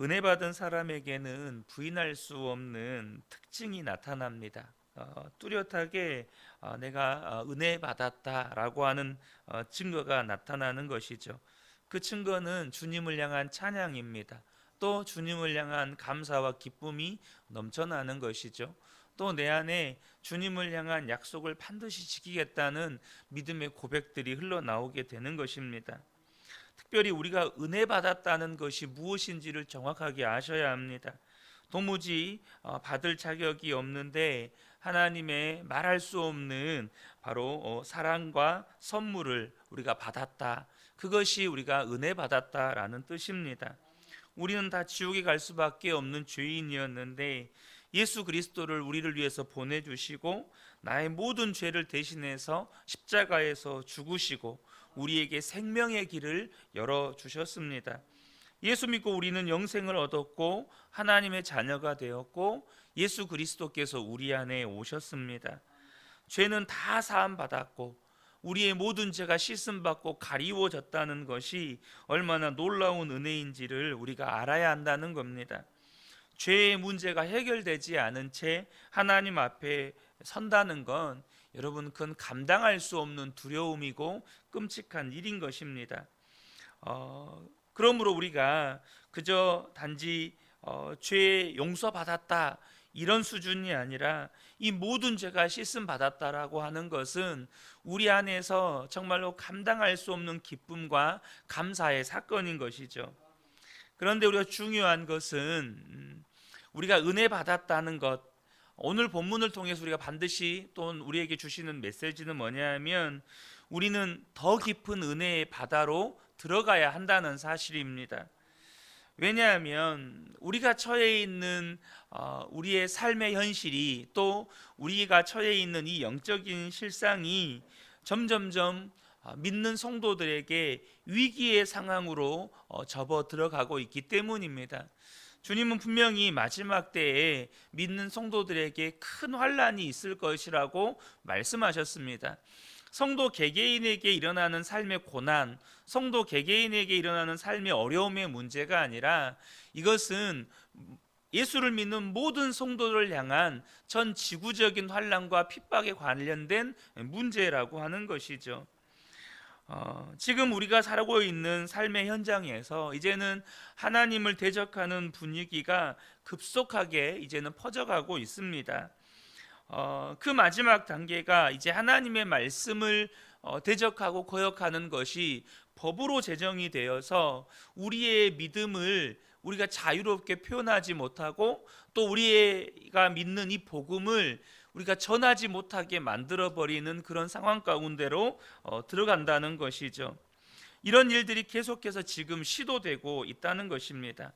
은혜 받은 사람에게는 부인할 수 없는 특징이 나타납니다. 어, 뚜렷하게 어, 내가 어, 은혜 받았다라고 하는 어, 증거가 나타나는 것이죠. 그 증거는 주님을 향한 찬양입니다. 또 주님을 향한 감사와 기쁨이 넘쳐나는 것이죠. 또 내 안에 주님을 향한 약속을 반드시 지키겠다는 믿음의 고백들이 흘러나오게 되는 것입니다. 특별히 우리가 은혜 받았다는 것이 무엇인지를 정확하게 아셔야 합니다. 도무지 어, 받을 자격이 없는데 하나님의 말할 수 없는 바로 어, 사랑과 선물을 우리가 받았다. 그것이 우리가 은혜 받았다라는 뜻입니다. 우리는 다 지옥에 갈 수밖에 없는 죄인이었는데 예수 그리스도를 우리를 위해서 보내주시고 나의 모든 죄를 대신해서 십자가에서 죽으시고 우리에게 생명의 길을 열어 주셨습니다. 예수 믿고 우리는 영생을 얻었고 하나님의 자녀가 되었고 예수 그리스도께서 우리 안에 오셨습니다. 죄는 다 사함 받았고 우리의 모든 죄가 씻음 받고 가리워졌다는 것이 얼마나 놀라운 은혜인지를 우리가 알아야 한다는 겁니다. 죄의 문제가 해결되지 않은 채 하나님 앞에 선다는 건 여러분 그건 감당할 수 없는 두려움이고 끔찍한 일인 것입니다. 어, 그러므로 우리가 그저 단지 어, 죄 용서 받았다 이런 수준이 아니라 이 모든 죄가 씻음 받았다라고 하는 것은 우리 안에서 정말로 감당할 수 없는 기쁨과 감사의 사건인 것이죠. 그런데 우리가 중요한 것은 음, 우리가 은혜 받았다는 것 오늘 본문을 통해서 우리가 반드시 또 우리에게 주시는 메시지는 뭐냐면 우리는 더 깊은 은혜의 바다로 들어가야 한다는 사실입니다. 왜냐하면 우리가 처해 있는 어, 우리의 삶의 현실이 또 우리가 처해 있는 이 영적인 실상이 점점점 어, 믿는 성도들에게 위기의 상황으로 어, 접어 들어가고 있기 때문입니다. 주님은 분명히 마지막 때에 믿는 성도들에게 큰 환란이 있을 것이라고 말씀하셨습니다. 성도 개개인에게 일어나는 삶의 고난, 성도 개개인에게 일어나는 삶의 어려움의 문제가 아니라 이것은 예수를 믿는 모든 성도를 향한 전 지구적인 환란과 핍박에 관련된 문제라고 하는 것이죠. 어, 지금 우리가 살고 있는 삶의 현장에서 이제는 하나님을 대적하는 분위기가 급속하게 이제는 퍼져가고 있습니다. 어, 그 마지막 단계가 이제 하나님의 말씀을 어, 대적하고 거역하는 것이 법으로 제정이 되어서 우리의 믿음을 우리가 자유롭게 표현하지 못하고 또 우리가 믿는 이 복음을 우리가 전하지 못하게 만들어 버리는 그런 상황 가운데로 어, 들어간다는 것이죠. 이런 일들이 계속해서 지금 시도되고 있다는 것입니다.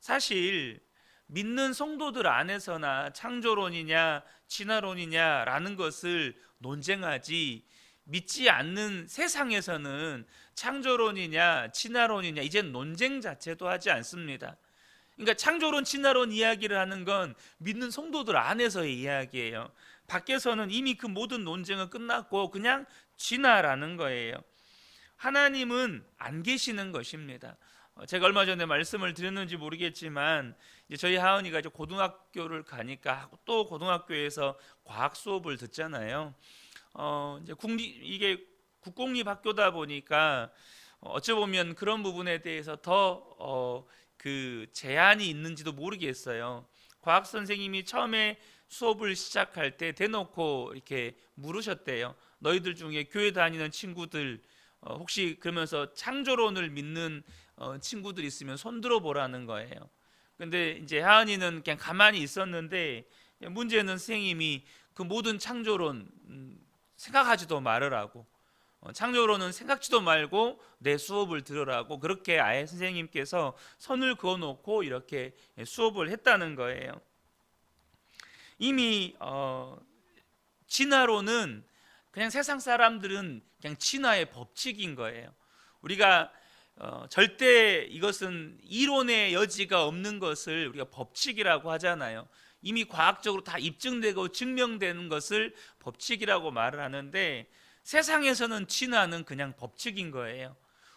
사실 믿는 성도들 안에서나 창조론이냐 진화론이냐라는 것을 논쟁하지 믿지 않는 세상에서는 창조론이냐 진화론이냐 이제 논쟁 자체도 하지 않습니다. 그러니까 창조론 진화론 이야기를 하는 건 믿는 성도들 안에서의 이야기예요. 밖에서는 이미 그 모든 논쟁은 끝났고 그냥 진화라는 거예요. 하나님은 안 계시는 것입니다. 어, 제가 얼마 전에 말씀을 드렸는지 모르겠지만 저희 하은이가 이제 고등학교를 가니까 또 고등학교에서 과학 수업을 듣잖아요. 어 이제 국립 이게 국공립 학교다 보니까 어찌 보면 그런 부분에 대해서 더 그 제한이 있는지도 모르겠어요. 과학 선생님이 처음에 수업을 시작할 때 대놓고 이렇게 물으셨대요. 너희들 중에 교회 다니는 친구들 어, 혹시 그러면서 창조론을 믿는 어, 친구들 있으면 손 들어 보라는 거예요. 근데 이제 하은이는 그냥 가만히 있었는데 문제는 선생님이 그 모든 창조론 음, 생각하지도 말으라고 어, 창조론은 생각지도 말고 내 수업을 들으라고 그렇게 아예 선생님께서 선을 그어놓고 이렇게 수업을 했다는 거예요. 이미 어, 진화론은 그냥 세상 사람들은 그냥 진화의 법칙인 거예요. 우리가 어, 절대 이것은 이론의 여지가 없는 것을 우리가 법칙이라고 하잖아요. 이미 과학적으로 다 입증되고 증명되는 것을 법칙이라고 말을 하는데 세상에서는 진화는 그냥 법칙인 거예요.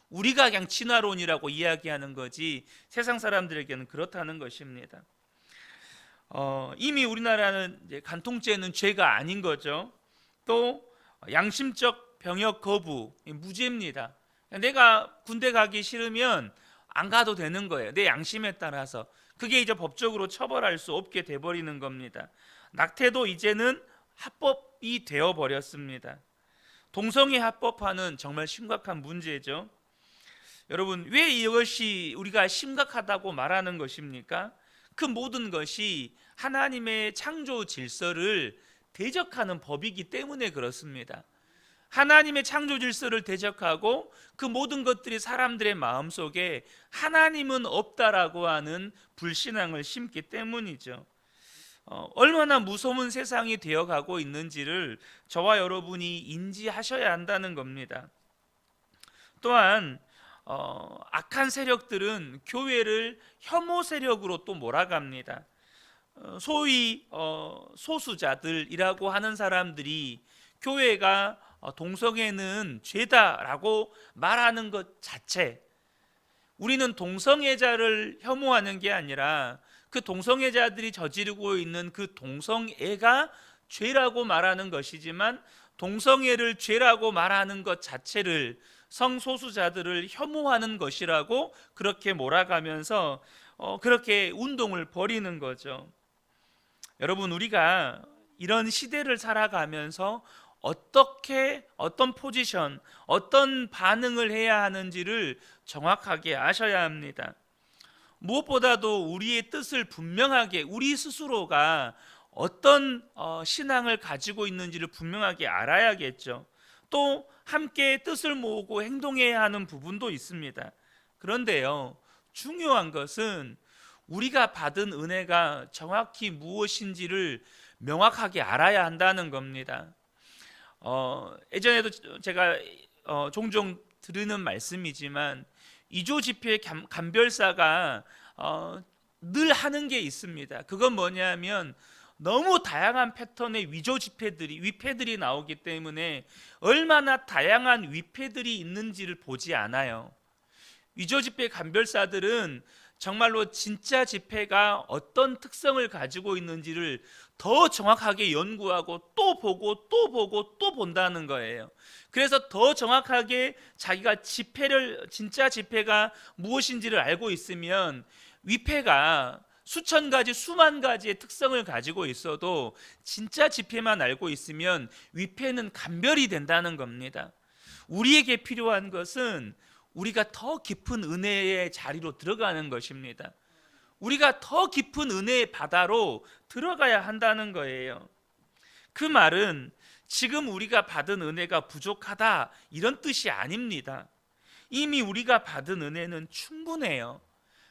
우리가 그냥 친화론이라고 이야기하는 거지 세상 사람들에게는 그렇다는 것입니다. 어, 이미 우리나라는 간통죄는 죄가 아닌 거죠. 또 양심적 병역 거부 무죄입니다. 내가 군대 가기 싫으면 안 가도 되는 거예요. 내 양심에 따라서 그게 이제 법적으로 처벌할 수 없게 돼 버리는 겁니다. 낙태도 이제는 합법이 되어 버렸습니다. 동성애 합법화는 정말 심각한 문제죠. 여러분 왜 이것이 우리가 심각하다고 말하는 것입니까? 그 모든 것이 하나님의 창조 질서를 대적하는 법이기 때문에 그렇습니다. 하나님의 창조 질서를 대적하고 그 모든 것들이 사람들의 마음 속에 하나님은 없다라고 하는 불신앙을 심기 때문이죠. 어, 얼마나 무서운 세상이 되어가고 있는지를 저와 여러분이 인지하셔야 한다는 겁니다. 또한 어, 악한 세력들은 교회를 혐오 세력으로 또 몰아갑니다. 어, 소위 어, 소수자들이라고 하는 사람들이 교회가 어, 동성애는 죄다라고 말하는 것 자체 우리는 동성애자를 혐오하는 게 아니라 그 동성애자들이 저지르고 있는 그 동성애가 죄라고 말하는 것이지만 동성애를 죄라고 말하는 것 자체를 성소수자들을 혐오하는 것이라고 그렇게 몰아가면서 어, 그렇게 운동을 벌이는 거죠. 여러분 우리가 이런 시대를 살아가면서 어떻게 어떤 포지션, 어떤 반응을 해야 하는지를 정확하게 아셔야 합니다. 무엇보다도 우리의 뜻을 분명하게 우리 스스로가 어떤 어, 신앙을 가지고 있는지를 분명하게 알아야겠죠. 또 함께 뜻을 모으고 행동해야 하는 부분도 있습니다. 그런데요, 중요한 것은 우리가 받은 은혜가 정확히 무엇인지를 명확하게 알아야 한다는 겁니다. 어, 예전에도 제가 어, 종종 들으는 말씀이지만 이조 감, 감별사가 어, 늘 하는 게 있습니다. 그건 뭐냐면 너무 다양한 패턴의 위조 지폐들이 위패들이 나오기 때문에 얼마나 다양한 위패들이 있는지를 보지 않아요. 위조 지폐 감별사들은 정말로 진짜 지폐가 어떤 특성을 가지고 있는지를 더 정확하게 연구하고 또 보고 또 보고 또 본다는 거예요. 그래서 더 정확하게 자기가 지폐를 진짜 지폐가 무엇인지를 알고 있으면 위패가 수천 가지, 수만 가지의 특성을 가지고 있어도 진짜 지폐만 알고 있으면 위패는 감별이 된다는 겁니다. 우리에게 필요한 것은 우리가 더 깊은 은혜의 자리로 들어가는 것입니다. 우리가 더 깊은 은혜의 바다로 들어가야 한다는 거예요. 그 말은 지금 우리가 받은 은혜가 부족하다 이런 뜻이 아닙니다. 이미 우리가 받은 은혜는 충분해요.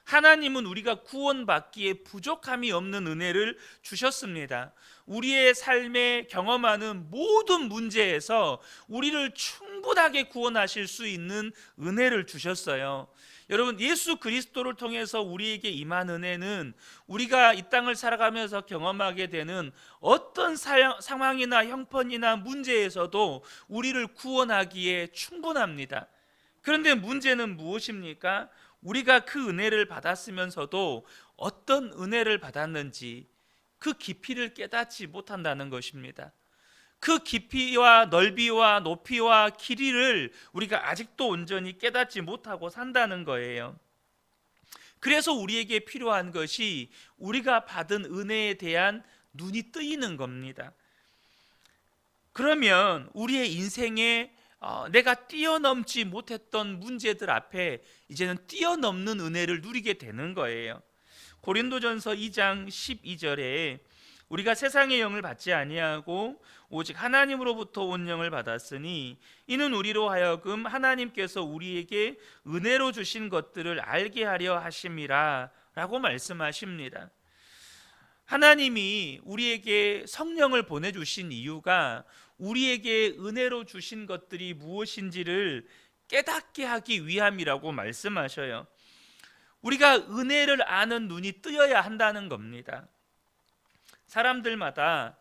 하나님은 우리가 구원받기에 부족함이 없는 은혜를 주셨습니다. 우리의 삶에 경험하는 모든 문제에서 우리를 충분하게 구원하실 수 있는 은혜를 주셨어요. 여러분 예수 그리스도를 통해서 우리에게 임한 은혜는 우리가 이 땅을 살아가면서 경험하게 되는 어떤 상황이나 형편이나 문제에서도 우리를 구원하기에 충분합니다. 그런데 문제는 무엇입니까? 우리가 그 은혜를 받았으면서도 어떤 은혜를 받았는지 그 깊이를 깨닫지 못한다는 것입니다. 그 깊이와 넓이와 높이와 길이를 우리가 아직도 온전히 깨닫지 못하고 산다는 거예요. 그래서 우리에게 필요한 것이 우리가 받은 은혜에 대한 눈이 뜨이는 겁니다. 그러면 우리의 인생에 어, 내가 뛰어넘지 못했던 문제들 앞에 이제는 뛰어넘는 은혜를 누리게 되는 거예요. 고린도전서 2장 12절에 우리가 세상의 영을 받지 아니하고 오직 하나님으로부터 온 영을 받았으니 이는 우리로 하여금 하나님께서 우리에게 은혜로 주신 것들을 알게 하려 하심이라라고 말씀하십니다. 하나님이 우리에게 성령을 보내 주신 이유가 우리에게 은혜로 주신 것들이 무엇인지를 깨닫게 하기 위함이라고 말씀하셔요. 우리가 은혜를 아는 눈이 뜨여야 한다는 겁니다. 사람들마다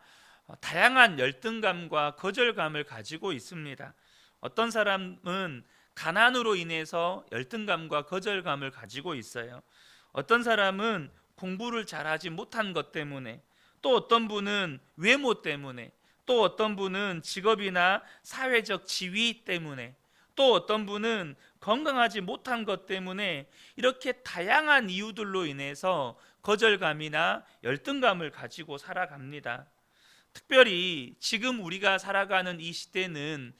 다양한 열등감과 거절감을 가지고 있습니다. 어떤 사람은 가난으로 인해서 열등감과 거절감을 가지고 있어요. 어떤 사람은 공부를 잘하지 못한 것 때문에 또 어떤 분은 외모 때문에 또 어떤 분은 직업이나 사회적 지위 때문에 또 어떤 분은 건강하지 못한 것 때문에 이렇게 다양한 이유들로 인해서 거절감이나 열등감을 가지고 살아갑니다. 특별히 지금 우리가 살아가는 이 시대는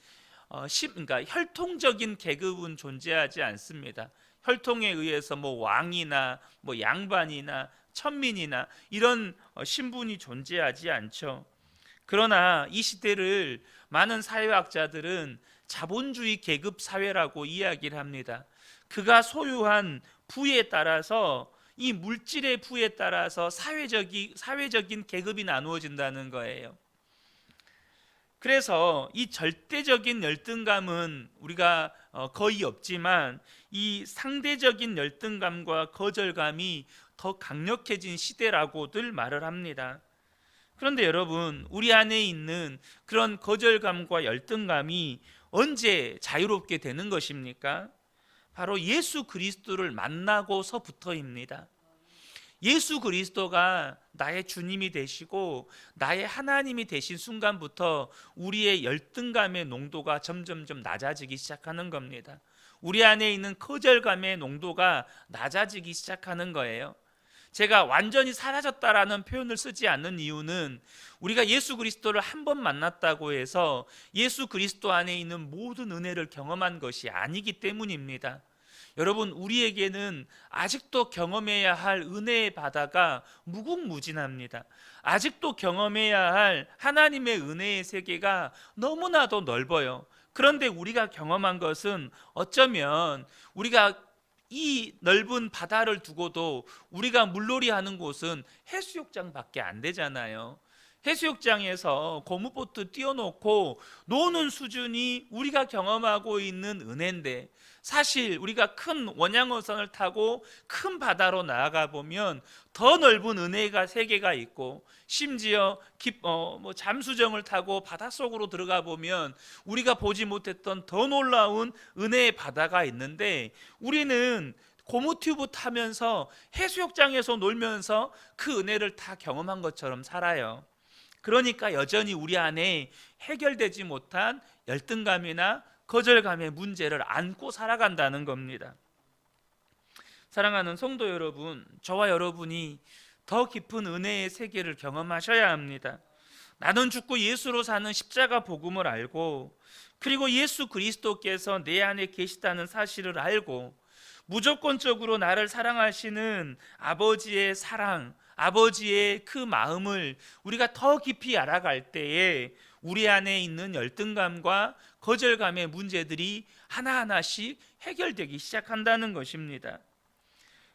어, 시, 그러니까 혈통적인 계급은 존재하지 않습니다. 혈통에 의해서 뭐 왕이나 뭐 양반이나 천민이나 이런 어, 신분이 존재하지 않죠. 그러나 이 시대를 많은 사회학자들은 자본주의 계급 사회라고 이야기를 합니다. 그가 소유한 부에 따라서 이 물질의 부에 따라서 사회적이 사회적인 계급이 나누어진다는 거예요. 그래서 이 절대적인 열등감은 우리가 어, 거의 없지만 이 상대적인 열등감과 거절감이 더 강력해진 시대라고들 말을 합니다. 그런데 여러분, 우리 안에 있는 그런 거절감과 열등감이 언제 자유롭게 되는 것입니까? 바로 예수 그리스도를 만나고서부터입니다. 예수 그리스도가 나의 주님이 되시고 나의 하나님이 되신 순간부터 우리의 열등감의 농도가 점점점 낮아지기 시작하는 겁니다. 우리 안에 있는 거절감의 농도가 낮아지기 시작하는 거예요. 제가 완전히 사라졌다라는 표현을 쓰지 않는 이유는 우리가 예수 그리스도를 한 번 만났다고 해서 예수 그리스도 안에 있는 모든 은혜를 경험한 것이 아니기 때문입니다. 여러분 우리에게는 아직도 경험해야 할 은혜의 바다가 무궁무진합니다. 아직도 경험해야 할 하나님의 은혜의 세계가 너무나도 넓어요. 그런데 우리가 경험한 것은 어쩌면 우리가 이 넓은 바다를 두고도 우리가 물놀이 하는 곳은 해수욕장밖에 안 되잖아요. 해수욕장에서 고무보트 띄워놓고 노는 수준이 우리가 경험하고 있는 은혜인데 사실 우리가 큰 원양어선을 타고 큰 바다로 나아가 보면 더 넓은 은혜가 세계가 있고 심지어 깊, 어, 뭐 잠수정을 타고 바닷속으로 들어가 보면 우리가 보지 못했던 더 놀라운 은혜의 바다가 있는데 우리는 고무튜브 타면서 해수욕장에서 놀면서 그 은혜를 다 경험한 것처럼 살아요. 그러니까 여전히 우리 안에 해결되지 못한 열등감이나 거절감의 문제를 안고 살아간다는 겁니다. 사랑하는 성도 여러분, 저와 여러분이 더 깊은 은혜의 세계를 경험하셔야 합니다. 나는 죽고 예수로 사는 십자가 복음을 알고 그리고 예수 그리스도께서 내 안에 계시다는 사실을 알고 무조건적으로 나를 사랑하시는 아버지의 사랑, 아버지의 그 마음을 우리가 더 깊이 알아갈 때에 우리 안에 있는 열등감과 거절감의 문제들이 하나하나씩 해결되기 시작한다는 것입니다.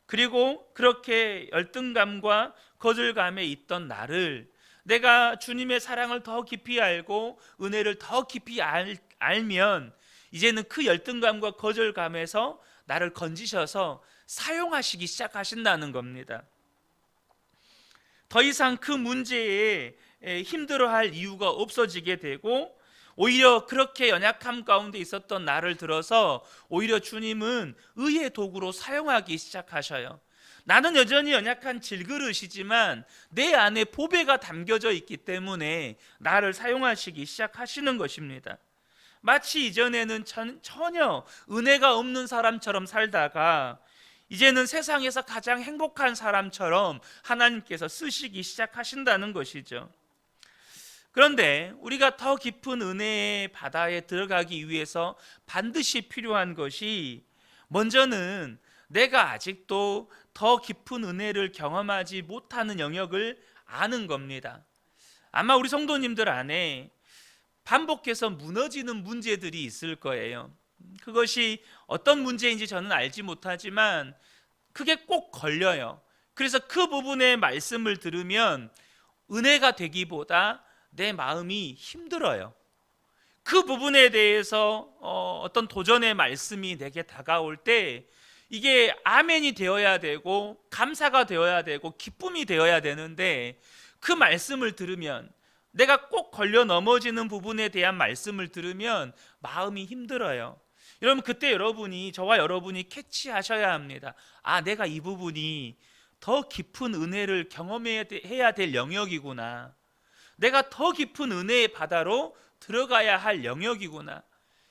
그리고 그렇게 열등감과 거절감에 있던 나를 내가 주님의 사랑을 더 깊이 알고 은혜를 더 깊이 알, 알면 이제는 그 열등감과 거절감에서 나를 건지셔서 사용하시기 시작하신다는 겁니다. 더 이상 그 문제에 힘들어할 이유가 없어지게 되고 오히려 그렇게 연약함 가운데 있었던 나를 들어서 오히려 주님은 의의 도구로 사용하기 시작하셔요. 나는 여전히 연약한 질그릇이지만 내 안에 보배가 담겨져 있기 때문에 나를 사용하시기 시작하시는 것입니다. 마치 이전에는 전혀 은혜가 없는 사람처럼 살다가 이제는 세상에서 가장 행복한 사람처럼 하나님께서 쓰시기 시작하신다는 것이죠. 그런데 우리가 더 깊은 은혜의 바다에 들어가기 위해서 반드시 필요한 것이 먼저는 내가 아직도 더 깊은 은혜를 경험하지 못하는 영역을 아는 겁니다. 아마 우리 성도님들 안에 반복해서 무너지는 문제들이 있을 거예요. 그것이 어떤 문제인지 저는 알지 못하지만 그게 꼭 걸려요. 그래서 그 부분의 말씀을 들으면 은혜가 되기보다 내 마음이 힘들어요. 그 부분에 대해서 어, 떤 도전의 말씀이 내게 다가올 때 이게 아멘이 되어야 되고 감사가 되어야 되고 기쁨이 되어야 되는데 그 말씀을 들으면 내가 꼭 걸려 넘어지는 부분에 대한 말씀을 들으면 마음이 힘들어요. 여러분 그때 여러분이 저와 여러분이 캐치하셔야 합니다. 아, 내가 이 부분이 더 깊은 은혜를 경험해야 될 영역이구나. 내가 더 깊은 은혜의 바다로 들어가야 할 영역이구나.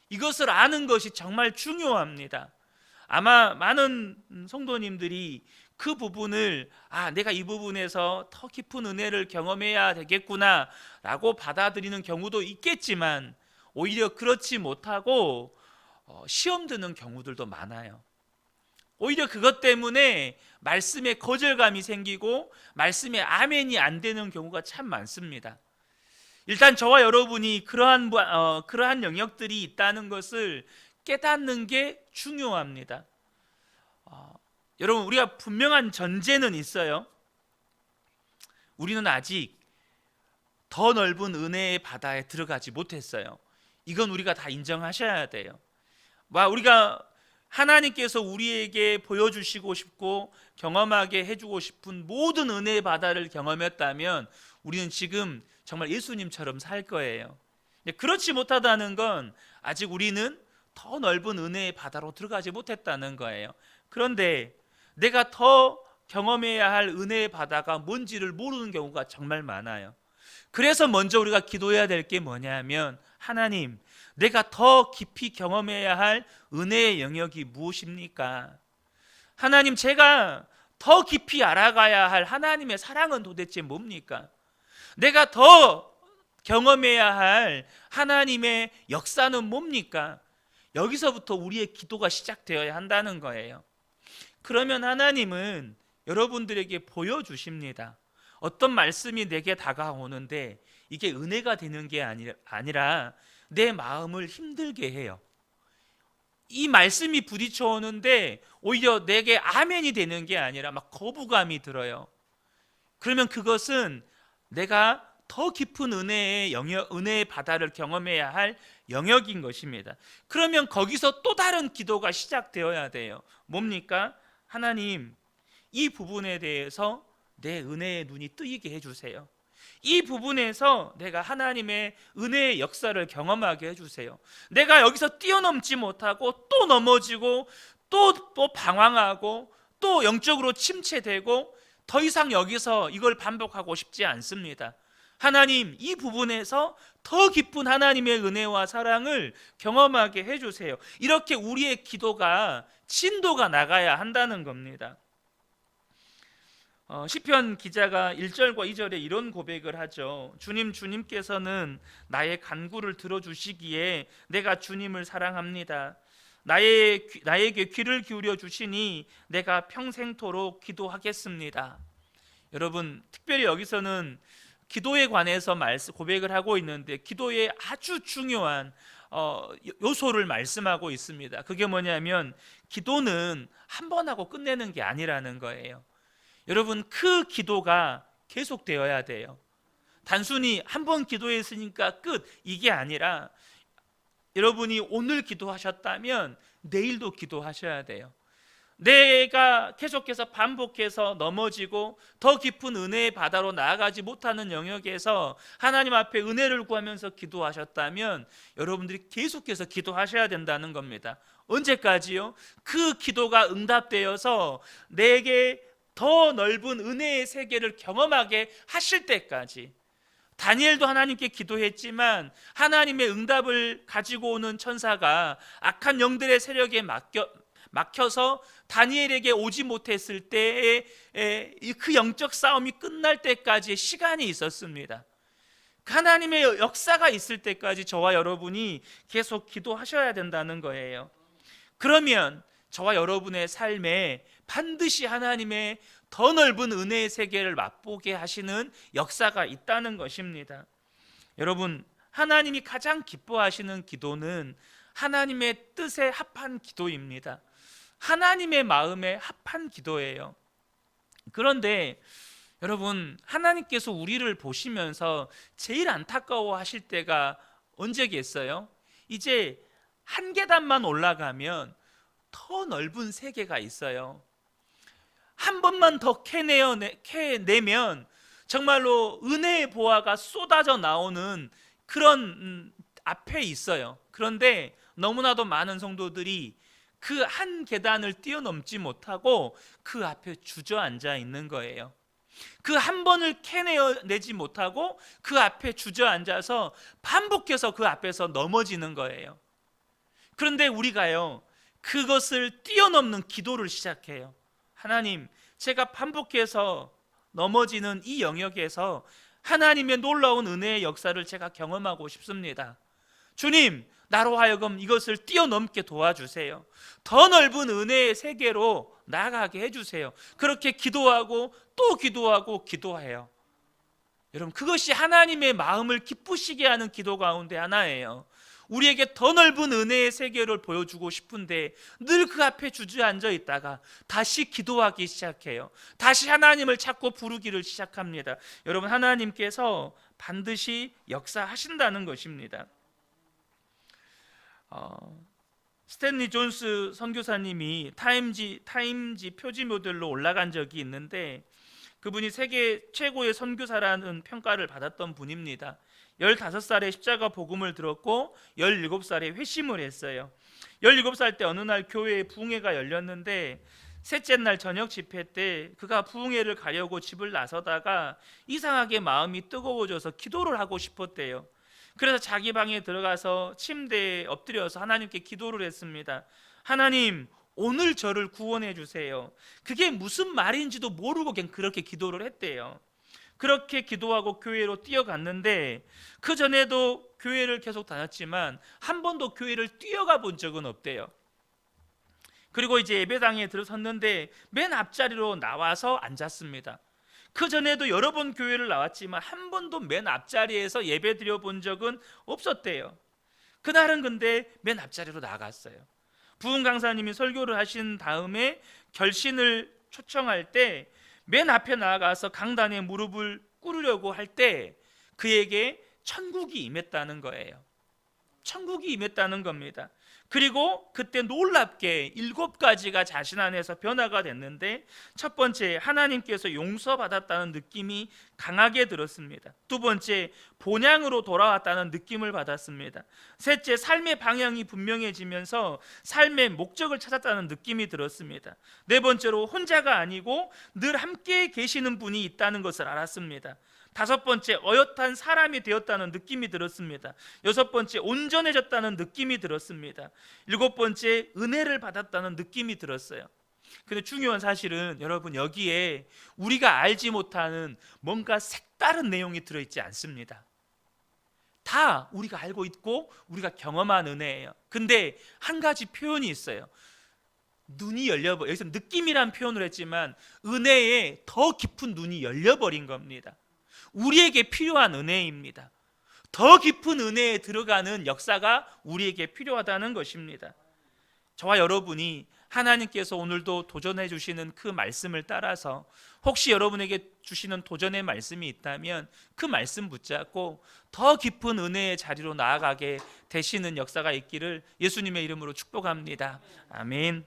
이것을 아는 것이 정말 중요합니다. 아마 많은 성도님들이 그 부분을 아 내가 이 부분에서 더 깊은 은혜를 경험해야 되겠구나라고 받아들이는 경우도 있겠지만 오히려 그렇지 못하고 어, 시험 드는 경우들도 많아요. 오히려 그것 때문에 말씀에 거절감이 생기고 말씀에 아멘이 안 되는 경우가 참 많습니다. 일단 저와 여러분이 그러한 부- 어, 그러한 영역들이 있다는 것을 깨닫는 게 중요합니다. 어, 여러분 우리가 분명한 전제는 있어요. 우리는 아직 더 넓은 은혜의 바다에 들어가지 못했어요. 이건 우리가 다 인정하셔야 돼요. 와 우리가 하나님께서 우리에게 보여주시고 싶고 경험하게 해주고 싶은 모든 은혜의 바다를 경험했다면 우리는 지금 정말 예수님처럼 살 거예요. 그렇지 못하다는 건 아직 우리는 더 넓은 은혜의 바다로 들어가지 못했다는 거예요. 그런데 내가 더 경험해야 할 은혜의 바다가 뭔지를 모르는 경우가 정말 많아요. 그래서 먼저 우리가 기도해야 될 게 뭐냐면 하나님, 내가 더 깊이 경험해야 할 은혜의 영역이 무엇입니까? 하나님, 제가 더 깊이 알아가야 할 하나님의 사랑은 도대체 뭡니까? 내가 더 경험해야 할 하나님의 역사는 뭡니까? 여기서부터 우리의 기도가 시작되어야 한다는 거예요. 그러면 하나님은 여러분들에게 보여주십니다. 어떤 말씀이 내게 다가오는데 이게 은혜가 되는 게 아니- 아니라 내 마음을 힘들게 해요. 이 말씀이 부딪혀 오는데 오히려 내게 아멘이 되는 게 아니라 막 거부감이 들어요. 그러면 그것은 내가 더 깊은 은혜의 영역, 은혜의 바다를 경험해야 할 영역인 것입니다. 그러면 거기서 또 다른 기도가 시작되어야 돼요. 뭡니까? 하나님, 이 부분에 대해서 내 은혜의 눈이 뜨이게 해주세요. 이 부분에서 내가 하나님의 은혜의 역사를 경험하게 해주세요. 내가 여기서 뛰어넘지 못하고 또 넘어지고 또, 또 방황하고 또 영적으로 침체되고 더 이상 여기서 이걸 반복하고 싶지 않습니다. 하나님, 이 부분에서 더 깊은 하나님의 은혜와 사랑을 경험하게 해주세요. 이렇게 우리의 기도가 진도가 나가야 한다는 겁니다. 어, 시편 기자가 1절과 2절에 이런 고백을 하죠. 주님 주님께서는 나의 간구를 들어 주시기에 내가 주님을 사랑합니다. 나의 귀- 나에게 귀를 기울여 주시니 내가 평생토록 기도하겠습니다. 여러분 특별히 여기서는 기도에 관해서 말씀 고백을 하고 있는데 기도의 아주 중요한 어, 요- 요소를 말씀하고 있습니다. 그게 뭐냐면 기도는 한 번 하고 끝내는 게 아니라는 거예요. 여러분 그 기도가 계속되어야 돼요. 단순히 한 번 기도했으니까 끝 이게 아니라 여러분이 오늘 기도하셨다면 내일도 기도하셔야 돼요. 내가 계속해서 반복해서 넘어지고 더 깊은 은혜의 바다로 나아가지 못하는 영역에서 하나님 앞에 은혜를 구하면서 기도하셨다면 여러분들이 계속해서 기도하셔야 된다는 겁니다. 언제까지요? 그 기도가 응답되어서 내게 더 넓은 은혜의 세계를 경험하게 하실 때까지 다니엘도 하나님께 기도했지만 하나님의 응답을 가지고 오는 천사가 악한 영들의 세력에 맡겨, 막혀서 다니엘에게 오지 못했을 때의 에, 이그 영적 싸움이 끝날 때까지의 시간이 있었습니다. 하나님의 역사가 있을 때까지 저와 여러분이 계속 기도하셔야 된다는 거예요. 그러면 저와 여러분의 삶에 반드시 하나님의 더 넓은 은혜의 세계를 맛보게 하시는 역사가 있다는 것입니다. 여러분, 하나님이 가장 기뻐하시는 기도는 하나님의 뜻에 합한 기도입니다. 하나님의 마음에 합한 기도예요. 그런데 여러분, 하나님께서 우리를 보시면서 제일 안타까워 하실 때가 언제겠어요? 이제 한 계단만 올라가면 더 넓은 세계가 있어요. 한 번만 더 캐내어 캐내면 정말로 은혜의 보화가 쏟아져 나오는 그런 음, 앞에 있어요. 그런데 너무나도 많은 성도들이 그 한 계단을 뛰어넘지 못하고 그 앞에 주저앉아 있는 거예요. 그 한 번을 캐내지 못하고 그 앞에 주저앉아서 반복해서 그 앞에서 넘어지는 거예요. 그런데 우리가요, 그것을 뛰어넘는 기도를 시작해요. 하나님, 제가 반복해서 넘어지는 이 영역에서 하나님의 놀라운 은혜의 역사를 제가 경험하고 싶습니다. 주님, 나로 하여금 이것을 뛰어넘게 도와주세요. 더 넓은 은혜의 세계로 나아가게 해주세요. 그렇게 기도하고 또 기도하고 기도해요. 여러분, 그것이 하나님의 마음을 기쁘시게 하는 기도 가운데 하나예요. 우리에게 더 넓은 은혜의 세계를 보여주고 싶은데 늘 그 앞에 주저앉아 있다가 다시 기도하기 시작해요. 다시 하나님을 찾고 부르기를 시작합니다. 여러분 하나님께서 반드시 역사하신다는 것입니다. 어, 스탠리 존스 선교사님이 타임지 타임지 표지 모델로 올라간 적이 있는데 그분이 세계 최고의 선교사라는 평가를 받았던 분입니다. 15살에 십자가 복음을 들었고 17살에 회심을 했어요. 17살 때 어느 날 교회에 부흥회가 열렸는데 셋째 날 저녁 집회 때 그가 부흥회를 가려고 집을 나서다가 이상하게 마음이 뜨거워져서 기도를 하고 싶었대요. 그래서 자기 방에 들어가서 침대에 엎드려서 하나님께 기도를 했습니다. 하나님, 오늘 저를 구원해 주세요. 그게 무슨 말인지도 모르고 그냥 그렇게 기도를 했대요. 그렇게 기도하고 교회로 뛰어갔는데 그 전에도 교회를 계속 다녔지만 한 번도 교회를 뛰어가 본 적은 없대요. 그리고 이제 예배당에 들어섰는데 맨 앞자리로 나와서 앉았습니다. 그 전에도 여러 번 교회를 나왔지만 한 번도 맨 앞자리에서 예배 드려 본 적은 없었대요. 그날은 근데 맨 앞자리로 나갔어요. 부흥 강사님이 설교를 하신 다음에 결신을 초청할 때 맨 앞에 나가서 강단에 무릎을 꿇으려고 할 때 그에게 천국이 임했다는 거예요. 천국이 임했다는 겁니다. 그리고 그때 놀랍게 일곱 가지가 자신 안에서 변화가 됐는데 첫 번째 하나님께서 용서받았다는 느낌이 강하게 들었습니다. 두 번째 본향으로 돌아왔다는 느낌을 받았습니다. 셋째 삶의 방향이 분명해지면서 삶의 목적을 찾았다는 느낌이 들었습니다. 네 번째로 혼자가 아니고 늘 함께 계시는 분이 있다는 것을 알았습니다. 다섯 번째 어엿한 사람이 되었다는 느낌이 들었습니다. 여섯 번째 온전해졌다는 느낌이 들었습니다. 일곱 번째 은혜를 받았다는 느낌이 들었어요. 근데 중요한 사실은 여러분 여기에 우리가 알지 못하는 뭔가 색다른 내용이 들어 있지 않습니다. 다 우리가 알고 있고 우리가 경험한 은혜예요. 근데 한 가지 표현이 있어요. 눈이 열려버 여기서 느낌이란 표현을 했지만 은혜에 더 깊은 눈이 열려버린 겁니다. 우리에게 필요한 은혜입니다. 더 깊은 은혜에 들어가는 역사가 우리에게 필요하다는 것입니다. 저와 여러분이 하나님께서 오늘도 도전해 주시는 그 말씀을 따라서 혹시 여러분에게 주시는 도전의 말씀이 있다면 그 말씀 붙잡고 더 깊은 은혜의 자리로 나아가게 되시는 역사가 있기를 예수님의 이름으로 축복합니다. 아멘.